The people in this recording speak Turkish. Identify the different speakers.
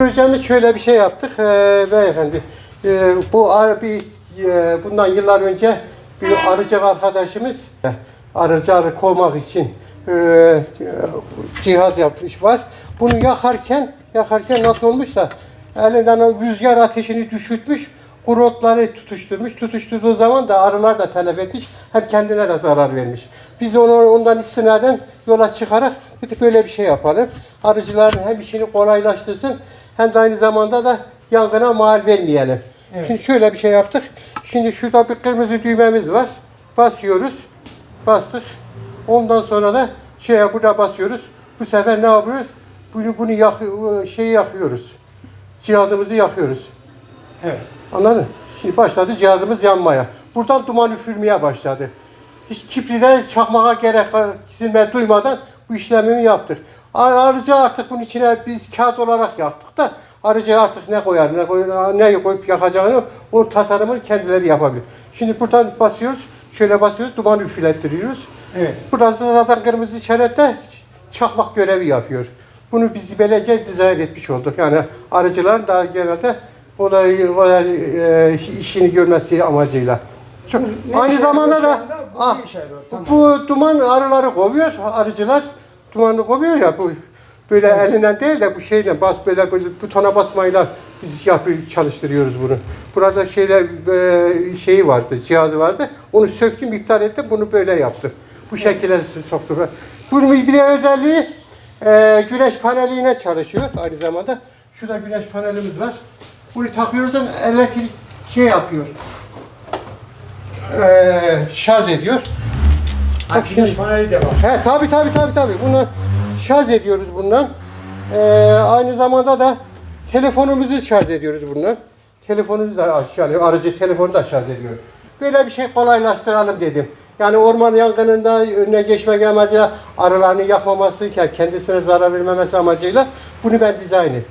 Speaker 1: Projemiz şöyle bir şey yaptık ee, beyefendi. Ee, bu arı bir e, bundan yıllar önce bir arıcı arkadaşımız arıcı arı kovmak için e, cihaz yapmış var. Bunu yakarken yakarken nasıl olmuşsa elinden rüzgar ateşini düşürtmüş. Kurotları tutuşturmuş. Tutuşturduğu zaman da arılar da telef etmiş. Hem kendine de zarar vermiş. Biz onu ondan istinaden yola çıkarak dedik böyle bir şey yapalım. Arıcıların hem işini kolaylaştırsın hem de aynı zamanda da yangına mal vermeyelim.
Speaker 2: Evet.
Speaker 1: Şimdi şöyle bir şey yaptık. Şimdi şurada bir kırmızı düğmemiz var. Basıyoruz. Bastık. Ondan sonra da şeye burada basıyoruz. Bu sefer ne yapıyoruz? Bunu bunu yak şeyi yakıyoruz. Cihazımızı yakıyoruz.
Speaker 2: Evet.
Speaker 1: Anladın? Şimdi başladı cihazımız yanmaya. Buradan duman üfürmeye başladı. Hiç kipride çakmağa gerek silme duymadan bu işlemimi yaptık. Ar- Arıcı artık bunun içine biz kağıt olarak yaktık da arıcı artık ne koyar, ne koyar, ne koyup yakacağını o tasarımını kendileri yapabilir. Şimdi buradan basıyoruz, şöyle basıyoruz, duman üflettiriyoruz.
Speaker 2: Evet.
Speaker 1: Burası da zaten kırmızı işarette çakmak görevi yapıyor. Bunu biz böylece dizayn etmiş olduk. Yani arıcıların da genelde olayı, olay, e, işini görmesi amacıyla. Çok,
Speaker 2: Ne
Speaker 1: aynı zamanda da?
Speaker 2: Bu işe yarıyor? Tamam.
Speaker 1: bu duman arıları kovuyor. Arıcılar dumanı kovuyor ya bu böyle elinden değil de bu şeyle bas böyle, böyle butona basmayla biz yapıyor, çalıştırıyoruz bunu. Burada şeyler e, şeyi vardı, cihazı vardı. Onu söktüm, iptal ettim. Bunu böyle yaptım. Bu şekilde soktum. Bunun bir de özelliği e, güneş paneliyle çalışıyor aynı zamanda. Şurada güneş panelimiz var. Bunu takıyoruz elektrik şey yapıyor. E, şarj ediyor.
Speaker 2: Ha, güneş paneli de var.
Speaker 1: He tabi tabi tabi tabi. Bunu şarj ediyoruz bundan. Ee, aynı zamanda da telefonumuzu şarj ediyoruz bundan. Telefonumuzu da yani aracı telefonu da şarj ediyor. Böyle bir şey kolaylaştıralım dedim. Yani orman yangınında önüne geçmek amacıyla arılarını yakmaması, kendisine zarar vermemesi amacıyla bunu ben dizayn ettim.